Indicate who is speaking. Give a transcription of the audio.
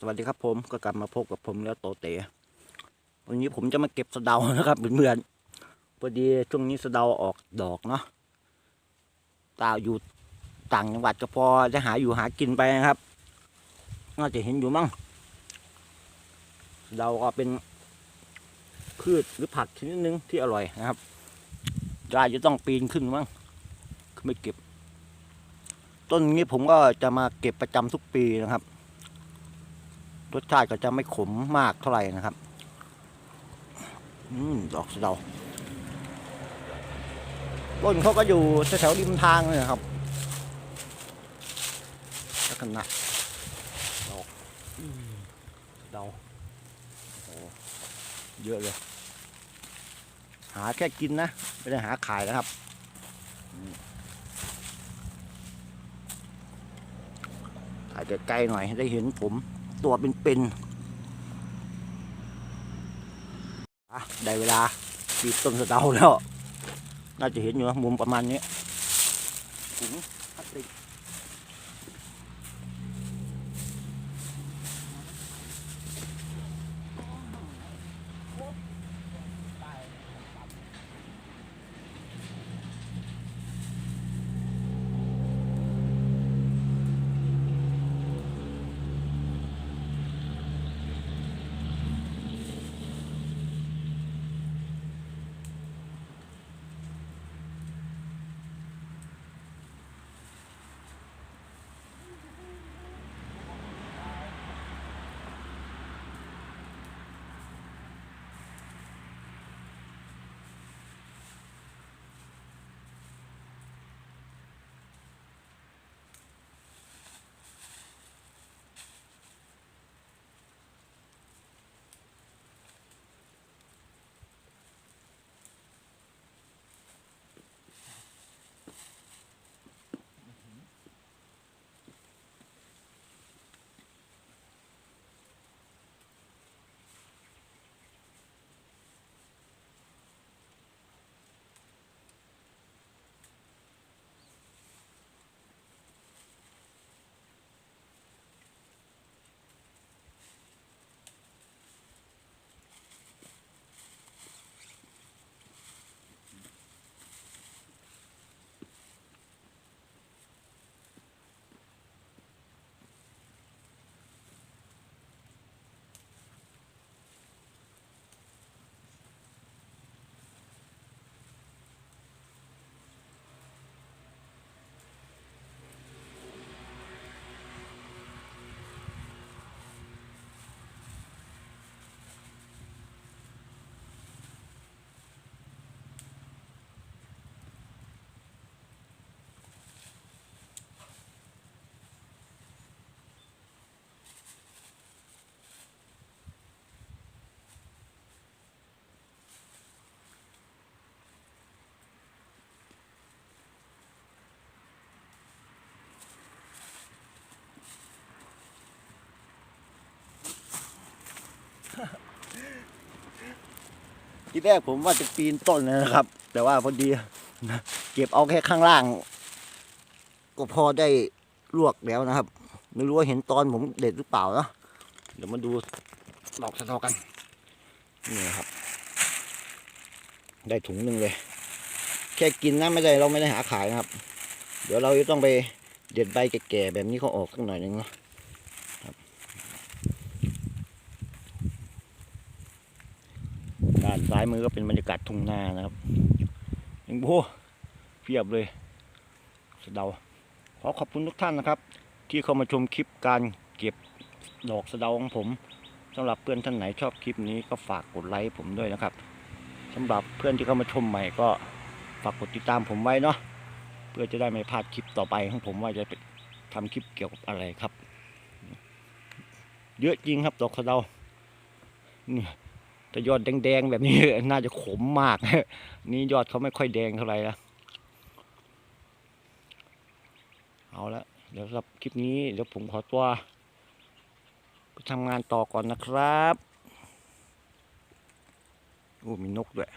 Speaker 1: สวัสดีครับผมก็กลับมาพบกับผมแล้วโตเต๋วันนี้ผมจะมาเก็บสะเดานะครับเพื่อนๆพอดีช่วงนี้สะเดาออกดอกเนาะตาอยู่ต่างจังหวัดก็พอจะหาอยู่หากินไปนะครับ น่าจะเห็นอยู่มั้งสะเดาก็เป็นพืชหรือผักชนิดนึงที่อร่อยนะครับยายจะต้องปีนขึ้นมั้งขึ้นไปเก็บ ต้นนี้ผมก็จะมาเก็บประจำทุกปีนะครับ รสชาติก็จะไม่ขมมากเท่าไหร่นะครับ อืมดอกสะเดาต้นเขาก็อยู่แถวๆริมทางเลยครับลักษณะดอกอืมเดาโอ้เยอะเลย หาแค่กินนะ ไม่ได้หาขายนะครับถ่ายไกลๆหน่อยให้ได้เห็นผม ตัวเป็นๆอะได้เวลาปีต้นสะเดาแล้ว น่าจะเห็นอยู่นะมุมประมาณนี้ถุง ทีแรกผมว่าจะปีนต้นนะครับ แต่ว่าพอดีเก็บเอาแค่ข้างล่าง ก็พอได้ลวกแล้วนะครับ ไม่รู้ว่าเห็นตอนผมเด็ดหรือเปล่านะเดี๋ยวมาดูดอกสะทอกัน นี่ครับ ได้ถุงหนึ่งเลย แค่กินนะไม่ได้เราไม่ได้หาขายนะครับ เดี๋ยวเราจะต้องไปเด็ดใบแก่ๆแบบนี้เขาออกสักหน่อยหนึ่งเนาะครับด้านซ้ายมือก็เป็นบรรยากาศทุ่งนานะครับยังโอ้เพียบเลยสะเดาขอขอบคุณทุกท่านนะครับ ที่เข้ามาชมคลิปการเก็บดอกสะเดาของผมสำหรับเพื่อนท่านไหนชอบคลิปนี้ก็ฝากกดไลค์ผมด้วยนะครับสำหรับเพื่อนที่เข้ามาชมใหม่ก็ฝากกดติดตามผมไว้เนาะเพื่อจะได้ไม่พลาดคลิปต่อไปของผมว่าจะไปทำคลิปเกี่ยวกับอะไรครับ เยอะจริงครับดอกสะเดานี่ แต่ยอดแดงๆแบบนี้น่าจะขมมาก นี่ยอดเขาไม่ค่อยแดงเท่าไหร่ละเอาละเดี๋ยวสำหรับคลิปนี้เดี๋ยวผมขอตัวไปทำงานต่อก่อนนะครับโอ้มีนกด้วย